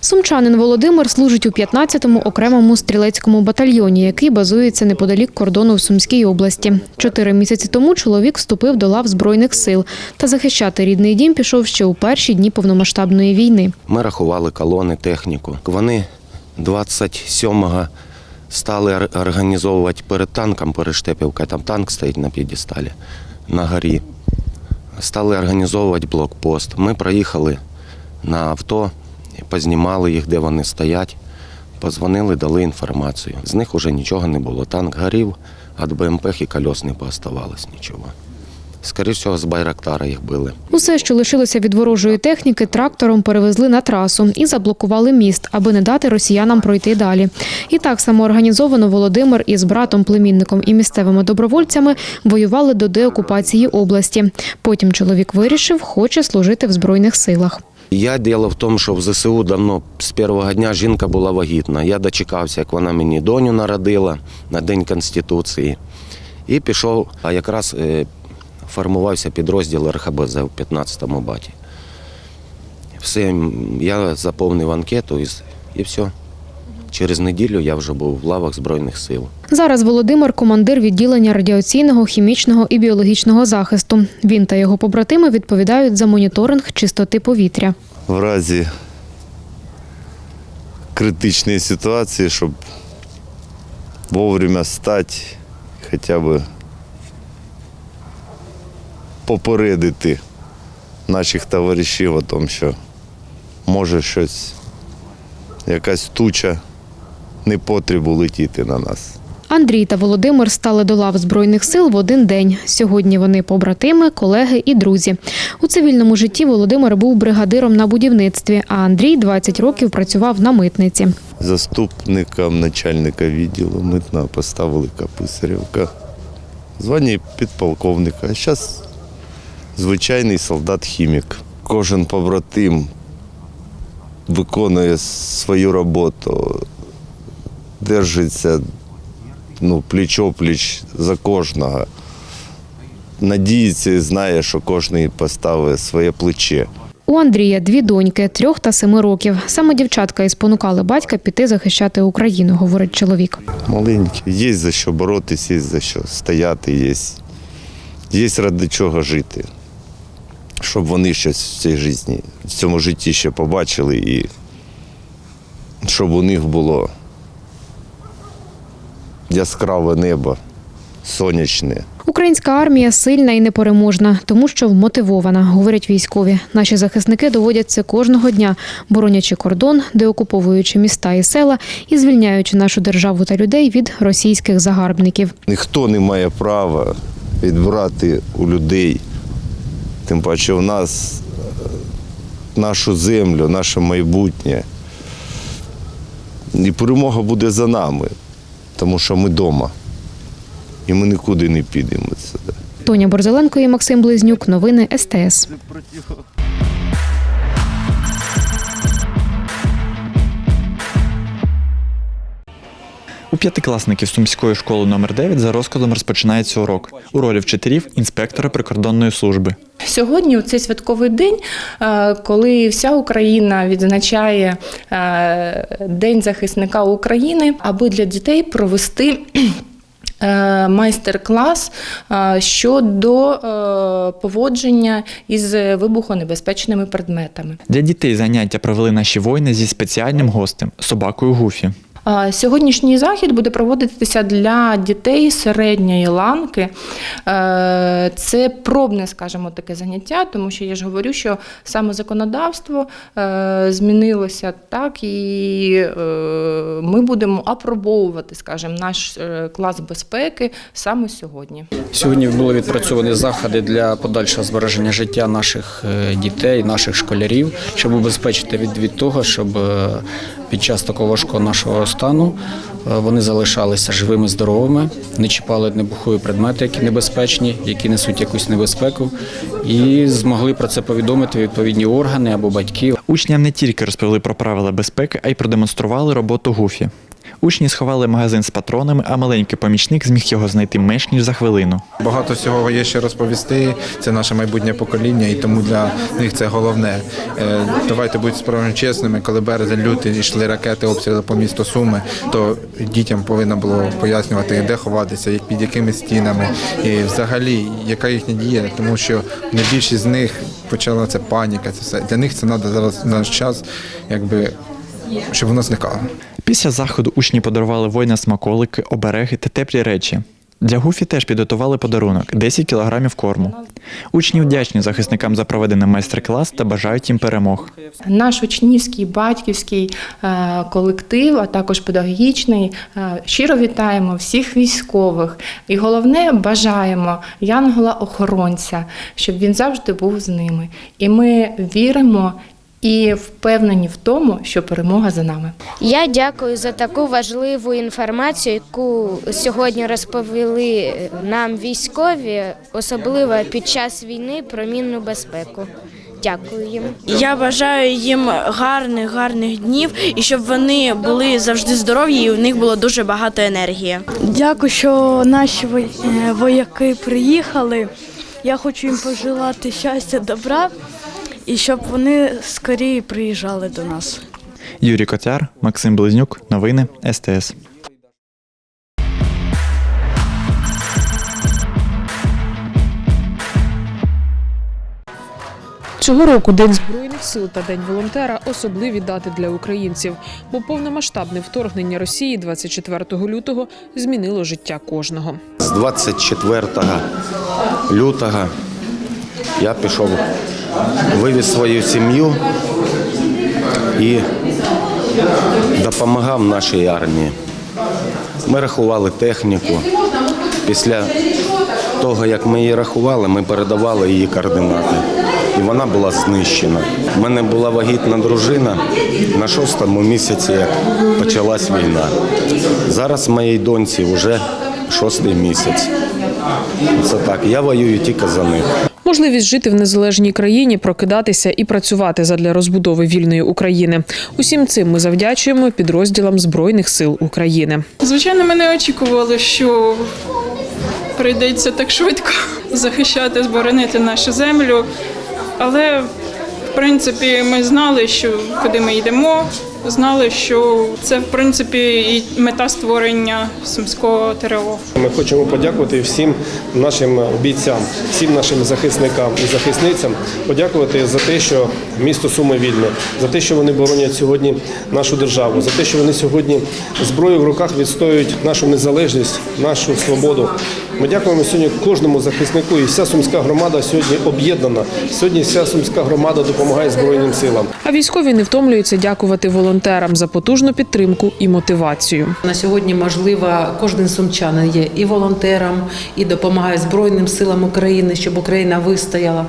Сумчанин Володимир служить у 15-му окремому стрілецькому батальйоні, який базується неподалік кордону в Сумській області. Чотири місяці тому чоловік вступив до лав збройних сил та захищати рідний дім пішов ще у перші дні повномасштабної війни. Ми рахували колони, техніку. Вони 27-го стали організовувати перед танком Перештепівка, там танк стоїть на п'єдесталі, на горі. Стали організовувати блокпост. Ми проїхали на авто, познімали їх, де вони стоять. Позвонили, дали інформацію. З них уже нічого не було. Танк горів, від БМП і кольос не пооставалось нічого. Скоріше всього, з Байрактара їх били. Усе, що лишилося від ворожої техніки, трактором перевезли на трасу і заблокували міст, аби не дати росіянам пройти далі. І так самоорганізовано Володимир із братом, племінником і місцевими добровольцями воювали до деокупації області. Потім чоловік вирішив, хоче служити в збройних силах. Я діло в тому, що в ЗСУ давно з першого дня жінка була вагітна. Я дочекався, як вона мені доню народила на День Конституції. І пішов, а якраз е, формувався підрозділ РХБЗ в 15-му баті. Все, я заповнив анкету і, і все. Через неділю я вже був в лавах Збройних сил. Зараз Володимир командир відділення радіаційного, хімічного і біологічного захисту. Він та його побратими відповідають за моніторинг чистоти повітря. в разі критичної ситуації, щоб вовремя стати, хоча б попередити наших товаришів о тому, що може щось, якась туча непотребу летіти на нас. Андрій та Володимир стали до лав збройних сил в один день. Сьогодні вони побратими, колеги і друзі. У цивільному житті Володимир був бригадиром на будівництві, а Андрій 20 років працював на митниці. Заступником начальника відділу митного поставили Каписарівка. Звання підполковника. А зараз звичайний солдат-хімік. Кожен побратим виконує свою роботу, держиться ну, пліч-опліч за кожного. Надіється і знає, що кожен поставить своє плече. У Андрія дві доньки трьох та семи років. Саме дівчатка і спонукали батька піти захищати Україну, говорить чоловік. Маленькі. Є за що боротися, є за що стояти, є, є ради чого жити. Щоб вони щось в цій житті, в цьому житті ще побачили і щоб у них було яскраве небо, сонячне. Українська армія сильна і непереможна, тому що вмотивована, говорять військові. Наші захисники доводять це кожного дня, боронячи кордон, деокуповуючи міста і села і звільняючи нашу державу та людей від російських загарбників. Ніхто не має права відбирати у людей. Тим паче у нас е, нашу землю, наше майбутнє. І перемога буде за нами, тому що ми вдома. І ми нікуди не підемо. Тоня Борзеленко і Максим Близнюк. Новини СТС. П'ятикласників Сумської школи номер 9 за розкладом розпочинається урок. У ролі вчителів інспектора прикордонної служби. Сьогодні, у цей святковий день, е, коли вся Україна відзначає е, День захисника України, аби для дітей провести. е, Майстер-клас щодо поводження із вибухонебезпечними предметами. Для дітей заняття провели наші воїни зі спеціальним гостем собакою Гуфі. Сьогоднішній захід буде проводитися для дітей середньої ланки. Е, Це пробне, скажімо, таке заняття, тому що я ж говорю, що саме законодавство е, змінилося так, і е, ми будемо апробовувати, скажімо, наш клас безпеки саме сьогодні. Сьогодні були відпрацьовані заходи для подальшого збереження життя наших дітей, наших школярів, щоб убезпечити від, від того, щоб під час такого важкого нашого стану е, вони залишалися живими, здоровими, не чіпали небухові предмети, які небезпечні, які несуть якусь небезпеку, і змогли про це повідомити відповідні органи або батьки. Учням не тільки розповіли про правила безпеки, а й продемонстрували роботу Гуфі. Учні сховали магазин з патронами, а маленький помічник зміг його знайти менш ніж за хвилину. Багато всього є ще розповісти. Це наше майбутнє покоління, і тому для них це головне. Е, Давайте будьмо справді чесними. Коли березень лютий йшли ракети, обстріли по місту Суми, то дітям повинно було пояснювати, де ховатися, як під якими стінами, і взагалі яка їхня дія, тому що не більшість з них почала це паніка. Це все для них це треба зараз наш час, якби щоб воно зникало. Після заходу учні подарували воїна смаколики, обереги та теплі речі. Для Гуфі теж підготували подарунок 10 кілограмів корму. Учні вдячні захисникам за проведений майстер-клас та бажають їм перемог. Наш учнівський, батьківський е, колектив, а також педагогічний. е, Щиро вітаємо всіх військових. І головне, бажаємо янгола-охоронця, щоб він завжди був з ними. І ми віримо і впевнені в тому, що перемога за нами. Я дякую за таку важливу інформацію, яку сьогодні розповіли нам військові, особливо під час війни про мінну безпеку. Дякую їм. Я бажаю їм гарних, гарних днів і щоб вони були завжди здорові, і у них було дуже багато енергії. Дякую, що наші е, вояки приїхали. Я хочу їм пожелати щастя, добра і щоб вони скоріше приїжджали до нас. Юрій Котяр, Максим Близнюк, новини СТС. Цього року День Збройних сил та День волонтера особливі дати для українців, бо повномасштабне вторгнення Росії 24 лютого змінило життя кожного. З 24 лютого я пішов, вивіз свою сім'ю і допомагав нашій армії. Ми рахували техніку. Після того, як ми її рахували, ми передавали її координати. І вона була знищена. У мене була вагітна дружина на шостому місяці, як почалась війна. Зараз моїй доньці вже шостий місяць. Це так. Я воюю тільки за них. Можливість жити в незалежній країні, прокидатися і працювати задля розбудови вільної України. Усім цим ми завдячуємо підрозділам Збройних сил України. Звичайно, ми не очікували, що прийдеться так швидко захищати, зборонити нашу землю. Але, в принципі, ми знали, що куди ми йдемо, знали, що це в принципі і мета створення сумського ТРО. Ми хочемо подякувати всім нашим бійцям, всім нашим захисникам і захисницям, подякувати за те, що місто Суми вільне, за те, що вони боронять сьогодні нашу державу, за те, що вони сьогодні зброєю в руках відстоюють нашу незалежність, нашу свободу. Ми дякуємо сьогодні кожному захиснику, і вся сумська громада сьогодні об'єднана. Сьогодні вся сумська громада допомагає Збройним силам. А військові не втомлюються дякувати волонтерам за потужну підтримку і мотивацію. На сьогодні, можливо, кожен сумчанин є і волонтером, і допомагає Збройним силам України, щоб Україна вистояла.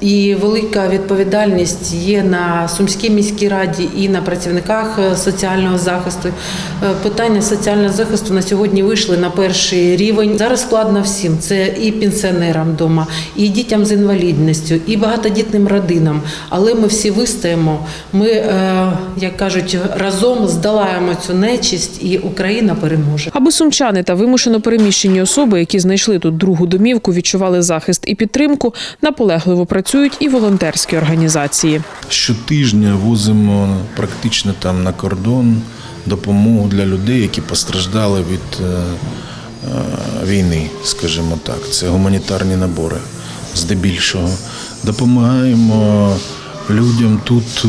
І велика відповідальність є на Сумській міській раді і на працівниках е, соціального захисту. Е, Питання соціального захисту на сьогодні вийшли на перший рівень. Зараз складно всім. Це і пенсіонерам вдома, і дітям з інвалідністю, і багатодітним родинам. Але ми всі вистоїмо. Ми, е, як кажуть, разом здолаємо цю нечисть, і Україна переможе. Аби сумчани та вимушено переміщені особи, які знайшли тут другу домівку, відчували захист і підтримку, наполегливо працюють і волонтерські організації. Щотижня возимо практично там на кордон допомогу для людей, які постраждали від е, е, війни, скажімо так. Це гуманітарні набори здебільшого. Допомагаємо людям тут.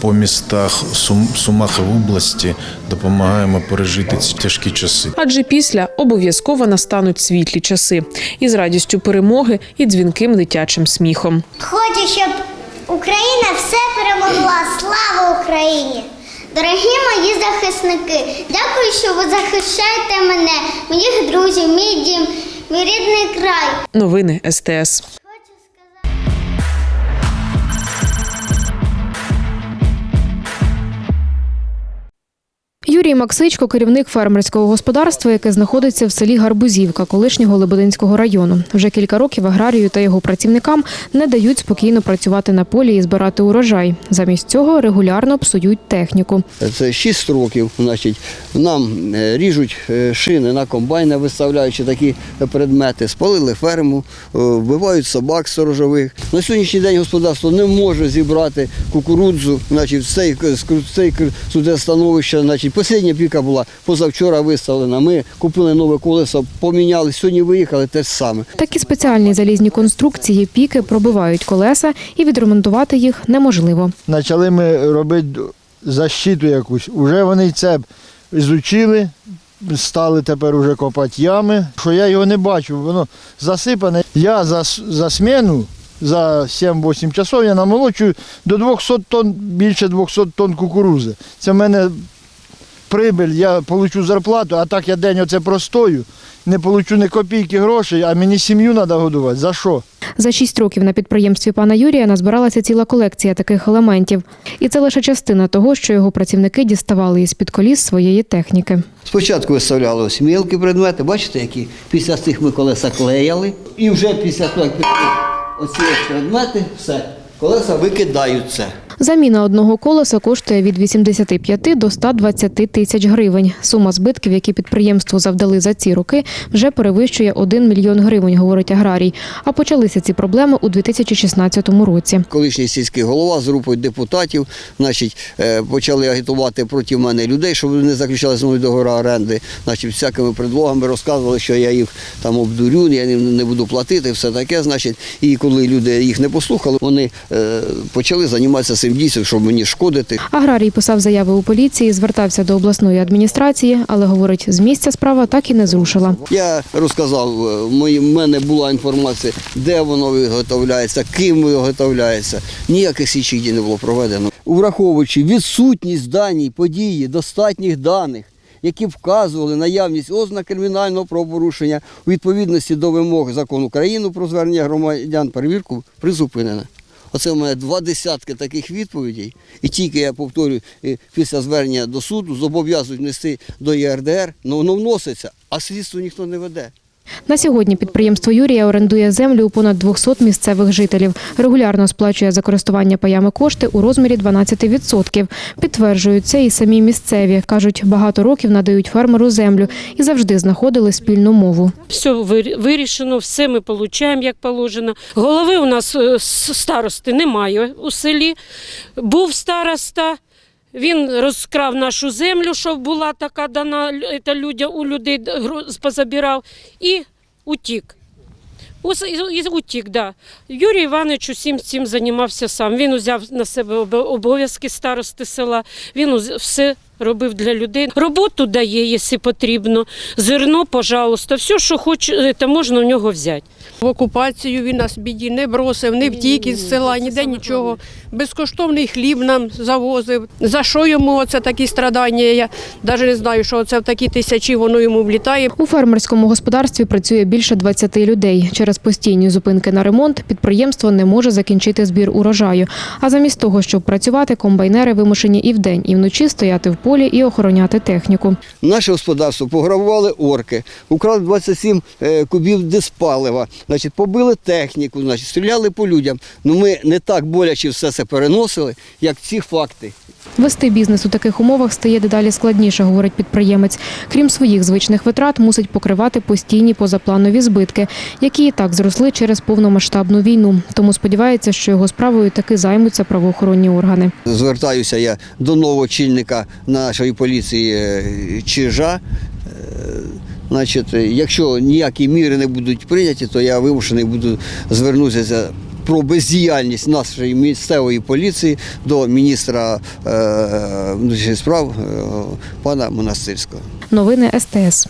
По містах Сум, Сумах і в області допомагаємо пережити ці тяжкі часи. Адже після обов'язково настануть світлі часи із радістю перемоги і дзвінким дитячим сміхом. Хочу, щоб Україна все перемогла. Слава Україні! Дорогі мої захисники, дякую, що ви захищаєте мене, моїх друзів, мій дім, мій рідний край. Новини СТС. Юрій Максичко, керівник фермерського господарства, яке знаходиться в селі Гарбузівка, колишнього Лебединського району. Вже кілька років аграрію та його працівникам не дають спокійно працювати на полі і збирати урожай. Замість цього регулярно псують техніку. Це 6 років, значить, нам е, ріжуть е, шини на комбайна, виставляючи такі предмети, спалили ферму, е, вбивають собак сторожових. На сьогоднішній день господарство не може зібрати кукурудзу, значить, цей, цей судостановище, значить, Послідня піка була позавчора виставлена. Ми купили нове колесо, поміняли, сьогодні виїхали те ж саме. Такі спеціальні залізні конструкції піки пробивають колеса і відремонтувати їх неможливо. Почали ми робити защиту якусь. Уже вони це ізучили, стали тепер уже копати ями. Що я його не бачу, воно засипане. Я за, за сміну за 7-8 часов я намолочую до 200 тонн, більше 200 тонн кукурузи. Це в мене прибиль, я получу зарплату, а так я день оце простою, не получу ні копійки грошей, а мені сім'ю треба годувати. За що? За шість років на підприємстві пана Юрія назбиралася ціла колекція таких елементів. І це лише частина того, що його працівники діставали із під коліс своєї техніки. Спочатку виставляли ось мілкі предмети, бачите, які після цих ми колеса клеяли. І вже після того, як оці ось предмети, все, колеса викидаються. Заміна одного колеса коштує від 85 до 120 тисяч гривень. Сума збитків, які підприємству завдали за ці роки, вже перевищує 1 мільйон гривень, говорить аграрій. А почалися ці проблеми у 2016 році. Колишній сільський голова з групою депутатів значить, е, почали агітувати проти мене людей, щоб вони не заключали мною договори оренди. Значить, всякими предлогами розказували, що я їх там обдурю, я не буду платити, все таке. Значить, і коли люди їх не послухали, вони е, почали займатися цим дійством, щоб мені шкодити. Аграрій писав заяви у поліції, звертався до обласної адміністрації, але говорить, з місця справа так і не зрушила. Я розказав, е, в мене була інформація, де воно виготовляється, ким виготовляється. Ніяких слідчих дій не було проведено. Враховуючи відсутність даній події, достатніх даних, які вказували наявність ознак кримінального правопорушення у відповідності до вимог закону України про звернення громадян, перевірку призупинена. Оце в мене два десятки таких відповідей, і тільки я повторюю, після звернення до суду зобов'язують нести до ЄРДР, але воно вноситься, а слідство ніхто не веде. На сьогодні підприємство Юрія орендує землю у понад 200 місцевих жителів. Регулярно сплачує за користування паями кошти у розмірі 12%. Підтверджують це і самі місцеві. Кажуть, багато років надають фермеру землю і завжди знаходили спільну мову. Все вирішено, все ми отримуємо, як положено. Голови у нас е, старости немає у селі. Був староста. Він розкрав нашу землю, що була така дана це людя, у людей позабирав, і утік. І- і утік, да. Юрій Іванович усім цим займався сам. Він узяв на себе обов'язки старости села, він все робив для людей. Роботу дає, якщо потрібно. Зерно, пожалуйста, все, що хоче, це можна в нього взяти. В окупацію він нас в біді не бросив, не втік із села, ніде нічого. Безкоштовний хліб нам завозив. За що йому оце такі страдання? Я навіть не знаю, що це в такі тисячі воно йому влітає. У фермерському господарстві працює більше 20 людей. Через постійні зупинки на ремонт підприємство не може закінчити збір урожаю. А замість того, щоб працювати, комбайнери вимушені і вдень, і вночі стояти в полі і охороняти техніку. Наше господарство пограбували орки, украли 27 е, кубів диспалива, значить, побили техніку, значить, стріляли по людям. Ну ми не так боляче все це переносили, як ці факти. Вести бізнес у таких умовах стає дедалі складніше, говорить підприємець. Крім своїх звичних витрат, мусить покривати постійні позапланові збитки, які і так зросли через повномасштабну війну. Тому сподівається, що його справою таки займуться правоохоронні органи. Звертаюся я до нового очільника нашої поліції е, Чижа. Е, Значить, е, якщо ніякі міри не будуть прийняті, то я вимушений буду звернутися про бездіяльність нашої місцевої поліції до міністра е, внутрішніх справ е, пана Монастирського. Новини СТС.